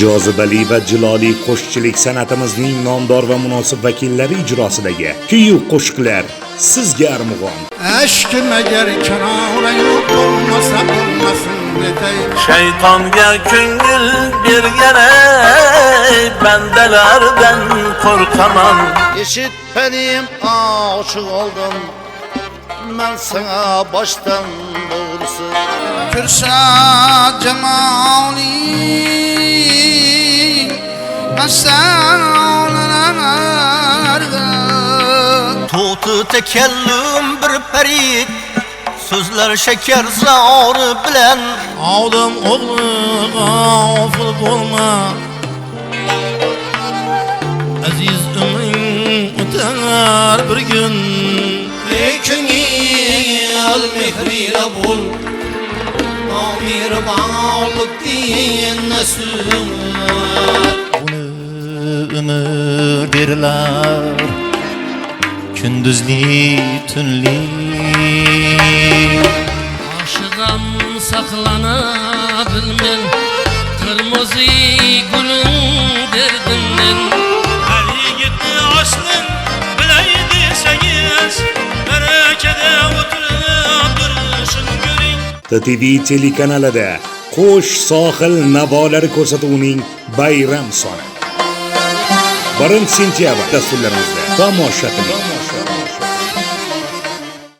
Jozibali va jiloli qo'shiqchilik san'atimizning nomdor va munosib vakillari ijrosidagi kuyu qo'shiqlar sizga armug'on. Aşkım eğer kenara yok olmasa olmasın detay Şeytanga ko'ngil bergane bandalardan qo'rqaman Eşitmedim aşık oldum Ben sana baştan doğrusu Kürsa cemali Tutu tekellüm bir perit Sözler şeker zarı bilen. Aldım oğlu gafıl olma Aziz ömrün öter bir gün. Lekin el mehriyle bul. Amir bağlık diyene Bunu yerlar kunduzli tunli oshiqam saqlana bilmen qirmizi gulim derdim men haligitni oshlin bilay desangiz barakada o'tirib turishini ko'ring ttv telekanalida qo'sh sohil navolari ko'rsatuvining bayram soni. 1 sentyabr dasturlarimizda tomosha qiling.